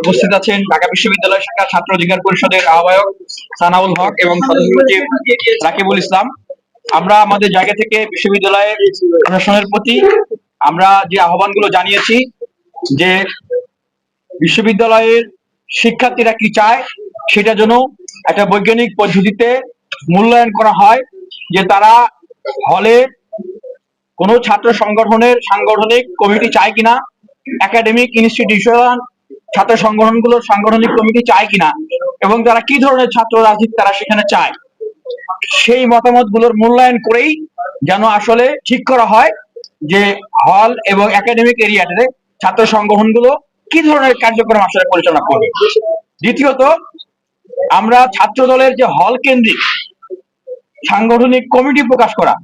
উপস্থিত আছেন ঢাকা বিশ্ববিদ্যালয় শাখা ছাত্র অধিকার পরিষদের আহ্বায়ক সানাউল হক এবং সচিব রাকিবুল ইসলাম। আমরা আমাদের জায়গা থেকে বিশ্ববিদ্যালয়ের প্রশাসনের প্রতি আমরা যে আহ্বানগুলো জানিয়েছি যে বিশ্ববিদ্যালয়ের শিক্ষার্থীরা কি চায়, সেটা যেন একটা বৈজ্ঞানিক পদ্ধতিতে মূল্যায়ন করা হয়, যে তারা হলে কোনো ছাত্র সংগঠনের সাংগঠনিক কমিটি চায় কিনা একাডেমিক ইনস্টিটিউশন ছাত্র সংগঠনগুলোর সাংগঠনিক কমিটি চায় কিনা এবং তারা কি ধরনের ছাত্র রাজনীতি তারা সেখানে চায়, সেই মতামতগুলোর মূল্যায়ন করেই যেন আসলে ঠিক করা হয় যে হল এবং একাডেমিক এরিয়াতে ছাত্র সংগঠনগুলো কি ধরনের কার্যক্রম আসলে পরিচালনা করবে। দ্বিতীয়ত, আমরা ছাত্র দলের যে হল কেন্দ্রিক সাংগঠনিক কমিটি প্রকাশ করা,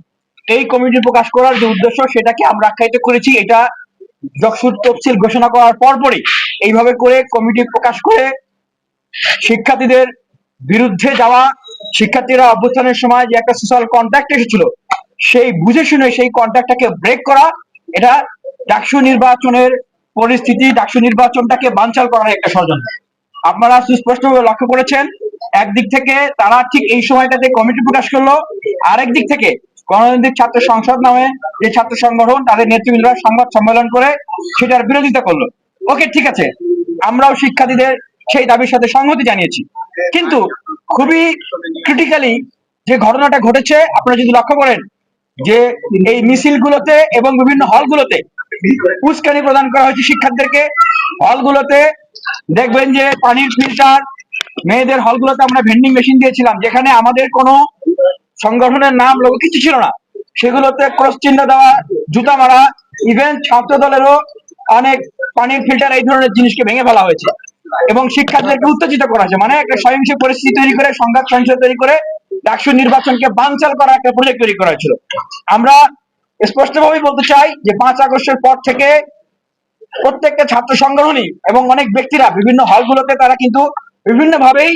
এই কমিটি প্রকাশ করার যে উদ্দেশ্য সেটাকে আমরা আখ্যায়িত করেছি, এটা যকসুর তফসিল ঘোষণা করার পরপরই এইভাবে করে কমিটি প্রকাশ করে শিক্ষার্থীদের বিরুদ্ধে যাওয়া শিক্ষার্থীরা অভ্যুত্থানের সময় যে একটা সোশ্যাল কন্ট্যাক্ট এসেছিল, সেই বুঝে শুনে সেই কন্ট্যাক্টটাকে ব্রেক করা, এটা ডাকসু নির্বাচনের পরিস্থিতি, ডাকসু নির্বাচনটাকে বানচাল করার একটা ষড়যন্ত্র। আপনারা সুস্পষ্টভাবে লক্ষ্য করেছেন, একদিক থেকে তারা ঠিক এই সময়টাতে কমিটি প্রকাশ করল আরেক দিক থেকে গণতান্ত্রিক ছাত্র সংসদ নামে যে ছাত্র সংগঠন তাদের নেতৃবৃন্দরা সংবাদ সম্মেলন করে সেটার বিরোধিতা করল। ওকে, ঠিক আছে, আমরাও শিক্ষার্থীদের সেই দাবির সাথে সংহতি জানিয়েছি। কিন্তু খুবই ক্রিটিক্যালি যে ঘটনাটা ঘটেছে, আপনারা যদি লক্ষ্য করেন যে এই মিছিলগুলোতে এবং বিভিন্ন হলগুলোতে উস্কানি প্রদান করা হয়েছে শিক্ষার্থীদেরকে। হলগুলোতে দেখবেন যে পানির ফিল্টার মেয়েদের হলগুলোতে আমরা ভেন্ডিং মেশিন দিয়েছিলাম, যেখানে আমাদের কোনো সংগঠনের নাম লোক কিছু ছিল না। সেগুলোতে ক্রস চিহ্ন দেওয়া, জুতা মারা ইভেন ছাত্র দলেরও অনেক পানির ফিল্টার এই ধরনের জিনিসকে ভেঙে ফেলা হয়েছে। এবং শিক্ষার্থীদেরকে উত্তেজিত করা হয়েছে। মানে একটা সহিংস পরিস্থিতি তৈরি করে, সংঘাত সহিংস তৈরি করে, ডাকসু নির্বাচনকে বানচাল করা একটা প্রজেক্ট তৈরি করা হয়েছিল। আমরা স্পষ্টভাবেই বলতে চাই যে পাঁচ আগস্টের পর থেকে প্রত্যেকটা ছাত্র সংগঠনই এবং অনেক ব্যক্তিরা বিভিন্ন হলগুলোতে তারা কিন্তু বিভিন্ন ভাবেই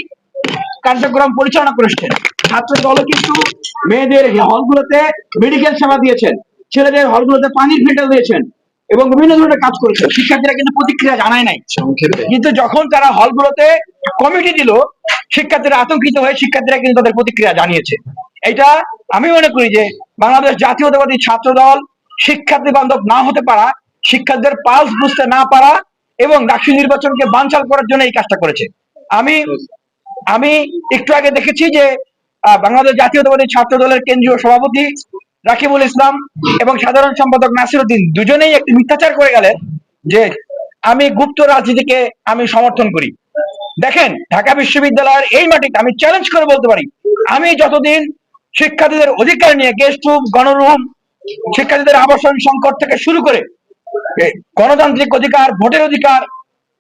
কার্যক্রম পরিচালনা করেছেন। ছাত্র দলও কিন্তু মেয়েদের হলগুলোতে মেডিকেল সেবা দিয়েছেন। ছেলেদের হলগুলোতে পানির ফিল্টার দিয়েছেন এবং বিভিন্ন ধরনের কাজ করেছেন। শিক্ষার্থীরা কিন্তু প্রতিক্রিয়া জানায় নাই। কিন্তু যখন তারা হলগুলোতে কমিটি দিল শিক্ষার্থীরা আতঙ্কিত হয়ে শিক্ষার্থীরা কিন্তু তাদের প্রতিক্রিয়া জানিয়েছে। এটা আমি মনে করি যে বাংলাদেশ জাতীয়তাবাদী ছাত্র দল শিক্ষার্থী বান্ধব না হতে পারা শিক্ষার্থীদের পালস বুঝতে না পারা এবং ডাকসু নির্বাচনকে বানচাল করার জন্য এই কাজটা করেছে। আমি আমি একটু আগে দেখেছি যে বাংলাদেশ জাতীয়তাবাদী ছাত্র দলের কেন্দ্রীয় সভাপতি রাকিবুল ইসলাম এবং সাধারণ সম্পাদক নাসির উদ্দিন দুজনেই একটি মিথ্যাচার করে গেলেন যে আমি গুপ্ত রাজনীতিকে আমি সমর্থন করি। দেখেন, ঢাকা বিশ্ববিদ্যালয়ের এই মাটিতে আমি চ্যালেঞ্জ করে বলতে পারি, আমি যতদিন শিক্ষার্থীদের অধিকার নিয়ে গেস্ট রুম গণরুম, শিক্ষার্থীদের আবাসন সংকট থেকে শুরু করে গণতান্ত্রিক অধিকার, ভোটের অধিকার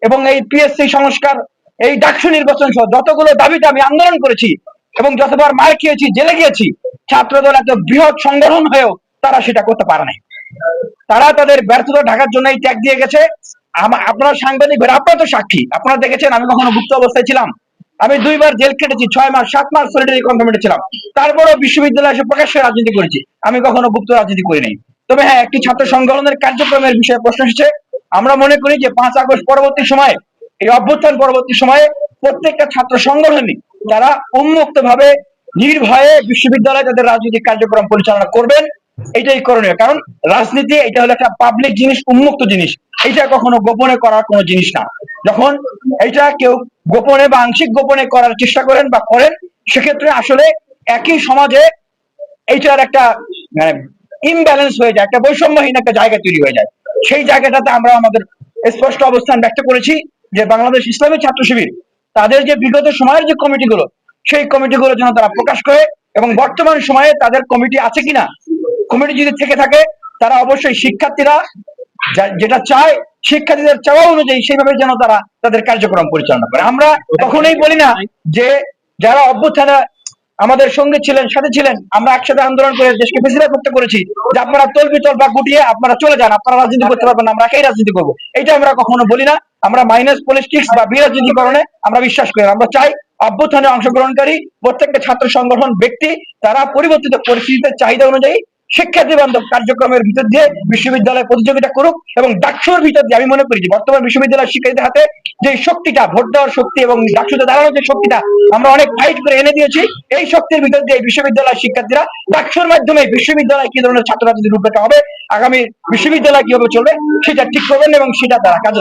এবং এই পিএসসি সংস্কার, এই ডাকসু নির্বাচন সহ যতগুলো দাবিতে আমি আন্দোলন করেছি এবং যতবার মার খেয়েছি, জেলে গিয়েছি, ছাত্রদল এত বৃহৎ সংগঠন হয়েও তারা সেটা করতে পারে নাই। তারা তাদের ব্যর্থতা ঢাকার জন্য এই ত্যাগ দিয়ে গেছে। আপনারা সাংবাদিক আপনারা তো সাক্ষী। আপনারা দেখেছেন, আমি কখনো গুপ্ত অবস্থায় ছিলাম। আমি দুইবার জেল কেটেছি, ছয় মাস, সাত মাস সলিটারি কনফার্মেন্টে ছিলাম। তারপরেও বিশ্ববিদ্যালয়ে এসে প্রকাশ্যে রাজনীতি করেছি। আমি কখনো গুপ্ত রাজনীতি করি নাই। তবে হ্যাঁ একটি ছাত্র সংগঠনের কার্যক্রমের বিষয়ে প্রশ্ন এসেছে। আমরা মনে করি যে পাঁচ আগস্ট পরবর্তী সময়ে, এই অভ্যুত্থান পরবর্তী সময়ে প্রত্যেকটা ছাত্র সংগঠনই তারা উন্মুক্ত ভাবে নির্ভয়ে বিশ্ববিদ্যালয়ে তাদের রাজনৈতিক কার্যক্রম পরিচালনা করবেন, এটাই করণীয়। কারণ রাজনীতি এটা হলো একটা পাবলিক জিনিস, উন্মুক্ত জিনিস। এটা কখনো গোপনে করার কোনো জিনিস না। যখন এটা কেউ গোপনে বা আংশিক গোপনে করার চেষ্টা করেন বা করেন, সেক্ষেত্রে আসলে একই সমাজে এইটার একটা মানে ইমব্যালেন্স হয়ে যায়, একটা বৈষম্যহীন একটা জায়গা তৈরি হয়ে যায়। সেই জায়গাটাতে আমরা আমাদের স্পষ্ট অবস্থান ব্যক্ত করেছি যে বাংলাদেশ ইসলামী ছাত্র শিবির তাদের যে বিগত সময়ের যে কমিটিগুলো, সেই কমিটিগুলো যেন তারা প্রকাশ করে এবং বর্তমান সময়ে তাদের কমিটি আছে কিনা, কমিটি যদি থেকে থাকে, তারা অবশ্যই শিক্ষার্থীরা যেটা চায়, শিক্ষার্থীদের চাওয়া অনুযায়ী সেইভাবে যেন তারা তাদের কার্যক্রম পরিচালনা করে। আমরা কখনোই বলি না যে যারা অভ্যুত্থানে আমাদের সঙ্গে ছিলেন, সাথে ছিলেন, আমরা একসাথে আন্দোলন করে দেশকে বেশিরভাগ করতে করেছি, যে আপনারা তলবি তলবা গুটিয়ে আপনারা চলে যান, আপনারা রাজনীতি করতে পারবেন আমরা একাই রাজনীতি করব। এটা আমরা কখনো বলি না। আমরা মাইনাস পলিটিক্স বা বিরাজনীতিকরণে আমরা বিশ্বাস করি আমরা চাই অভ্যুত্থানে অংশগ্রহণকারী, প্রত্যেকটা ছাত্র সংগঠন, ব্যক্তি, তারা পরিবর্তিত পরিস্থিতিতে চাহিদা অনুযায়ী শিক্ষার্থী বান্ধব কার্যক্রমের ভিতর দিয়ে বিশ্ববিদ্যালয় প্রতিযোগিতা করুক এবং ডাকসুর ভিতর দিয়ে, আমি মনে করি যে বর্তমান বিশ্ববিদ্যালয় শিক্ষার্থীদের হাতে যে শক্তিটা, ভোট দেওয়ার শক্তি এবং ডাকসুতে দাঁড়ানোর যে শক্তিটা আমরা অনেক ফাইট করে এনে দিয়েছি, এই শক্তির ভিতর দিয়ে বিশ্ববিদ্যালয় শিক্ষার্থীরা ডাকসুর মাধ্যমে বিশ্ববিদ্যালয় কি ধরনের ছাত্র রাজনীতি রূপরেখা হবে, আগামী বিশ্ববিদ্যালয় কীভাবে চলবে, সেটা ঠিক করবেন এবং সেটা তারা কাজে